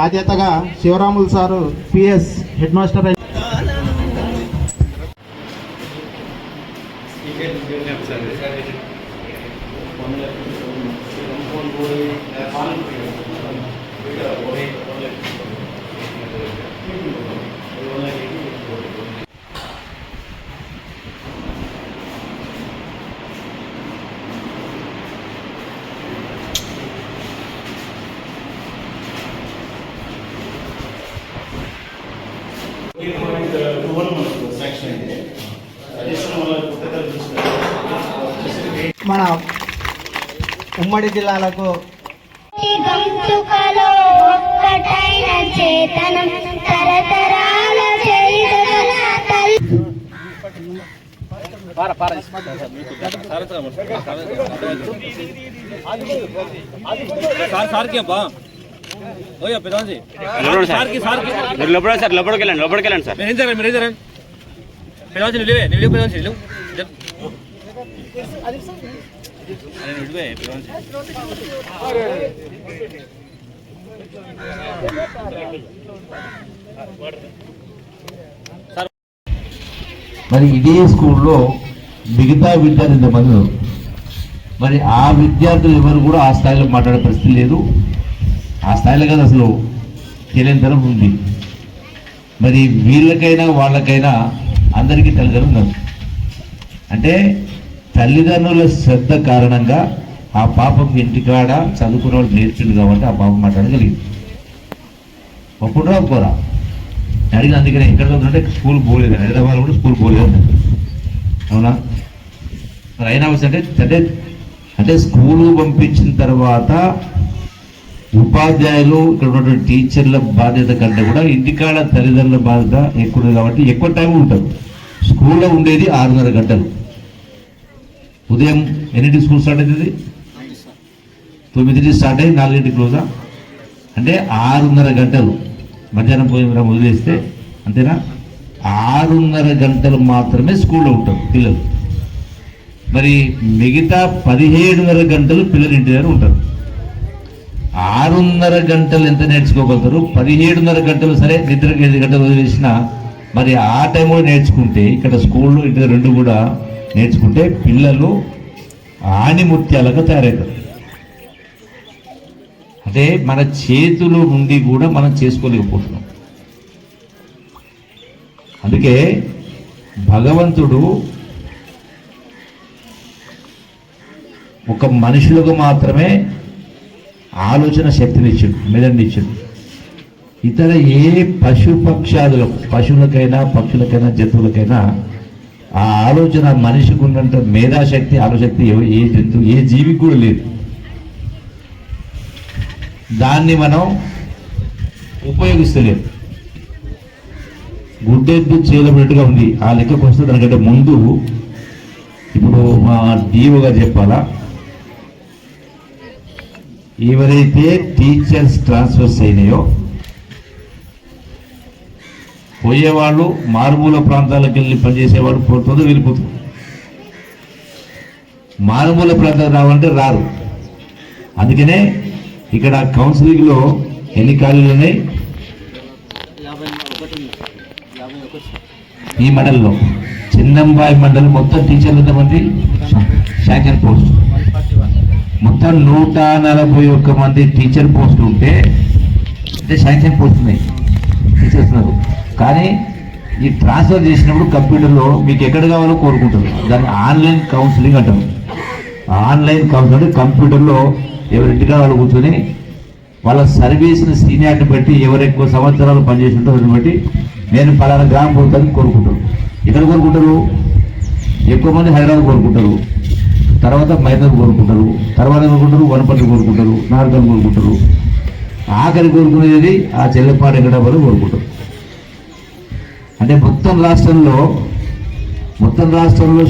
బాధ్యతగా Sivaramulu sir PS head master అయి- sir సార్కి సార్కి మీరు లోపల సార్ లోపలికి వెళ్ళండి లోపలికి వెళ్ళండి సార్. మీరు ఏం జరగండి మీరు ఏం జరగండి పెదాంజీ నువ్వు లేవే. నువ్వు లేవు నువ్వు. మరి ఇదే స్కూల్లో మిగతా విద్యార్థులు ఇంతమంది మరి ఆ విద్యార్థులు ఎవరు కూడా ఆ స్థాయిలో మాట్లాడే పరిస్థితి లేదు. ఆ స్థాయిలో కదా అసలు తెలియనితనం ఉంది. మరి వీళ్ళకైనా వాళ్ళకైనా అందరికీ తల్లిదండ్రులు అంటే తల్లిదండ్రుల శ్రద్ధ కారణంగా ఆ పాపం ఇంటికాడ చదువుకున్న వాళ్ళు నేర్చుండు కాబట్టి ఆ పాపం మాట్లాడగలిగింది ఒప్పుడురా ఒప్పుకోరా అడిగిన అందుకనే ఎక్కడ చదువుతుంటే స్కూల్ పోలేదు హైదరాబాద్ కూడా స్కూల్ పోలేదు అవునా? మరి అయినా అంటే అంటే అంటే స్కూలు పంపించిన తర్వాత ఉపాధ్యాయులు ఇక్కడ ఉన్నటువంటి టీచర్ల బాధ్యత కంటే కూడా ఇంటికాడ తల్లిదండ్రుల బాధ్యత ఎక్కువ కాబట్టి ఎక్కువ టైం ఉంటారు స్కూల్లో ఉండేది ఆరున్నర గంటలు. ఉదయం ఎన్నింటికి స్కూల్ స్టార్ట్ అవుతుంది? తొమ్మిదింటికి స్టార్ట్ అయ్యి నాలుగింటికి క్లోజా? అంటే ఆరున్నర గంటలు. మధ్యాహ్నం పోయిన వదిలేస్తే అంతేనా? ఆరున్నర గంటలు మాత్రమే స్కూల్లో ఉంటారు పిల్లలు. మరి మిగతా పదిహేడున్నర గంటలు పిల్లలు ఇంటి దగ్గర ఉంటారు. ఆరున్నర గంటలు ఎంత నేర్చుకోగలుగుతారు? పదిహేడున్నర గంటలు సరే నిద్రకి ఐదు గంటలు వదిలేసిన మరి ఆ టైంలో నేర్చుకుంటే ఇక్కడ స్కూల్లో ఇంటి రెండు కూడా నేర్చుకుంటే పిల్లలు ఆణిముత్యాలుగా తయారవుతారు. అంటే మన చేతులు నుండి కూడా మనం చేసుకోలేకపోతున్నాం. అందుకే భగవంతుడు ఒక మనుషులకు మాత్రమే ఆలోచన శక్తినిచ్చాడు మెదడునిచ్చాడు. ఇతర ఏ పశు పక్షాదులకు పశువులకైనా పక్షులకైనా జంతువులకైనా ఆ ఆలోచన మనిషికి ఉన్నంత మేధాశక్తి ఆలోశక్తి ఏ జంతువు ఏ జీవికి కూడా లేదు. దాన్ని మనం ఉపయోగిస్తలేము గుడ్డెద్దు చేయబడినట్టుగా ఉంది. ఆ లెక్కకు వస్తే దానికంటే ముందు ఇప్పుడు మా డీఓగా చెప్పాలా? ఎవరైతే టీచర్స్ ట్రాన్స్ఫర్స్ అయినాయో పోయేవాళ్ళు మారుమూల ప్రాంతాలకు వెళ్ళి పనిచేసేవాడు పోతుందో వెళ్ళిపోతుంది. మారుమూల ప్రాంతాలకు రావాలంటే రారు. అందుకనే ఇక్కడ కౌన్సిలింగ్లో ఎన్ని ఖాళీలు ఉన్నాయి? ఈ మండలిలో. చిన్నంబాయి మండలి మొత్తం టీచర్లు ఎంతమంది? Sanction post. మొత్తం నూట నలభై ఒక్క మంది టీచర్ పోస్టులు ఉంటే అంటే శాంక్షన్ పోస్ట్ ఉన్నాయి. టీచర్స్ ఉన్నారు. కానీ ఈ ట్రాన్స్ఫర్ చేసినప్పుడు కంప్యూటర్లో మీకు ఎక్కడ కావాలో కోరుకుంటారు. దాన్ని ఆన్లైన్ కౌన్సిలింగ్ అంటారు. ఆన్లైన్ కౌన్సిలింగ్ అంటే కంప్యూటర్లో ఎవరింటి ఇంటికాడ వాళ్ళు కూర్చొని వాళ్ళ సర్వీస్ని సీనియారిటీ బట్టి ఎవరు ఎక్కువ సంవత్సరాలు పనిచేసి ఉంటారో బట్టి నేను పలానా గ్రామం పోతాను కోరుకుంటారు ఎక్కడ కోరుకుంటారు? ఎక్కువ మంది హైదరాబాద్ కోరుకుంటారు. తర్వాత మైదాన్ కోరుకుంటారు. తర్వాత కోరుకుంటారు? వనపల్లి కోరుకుంటారు. నార్కల్ కోరుకుంటారు. ఆఖరి కోరుకునేది ఆ చెల్లెపాడు వెంకటాపురం కోరుకుంటారు. అంటే మొత్తం రాష్ట్రంలో మొత్తం రాష్ట్రంలో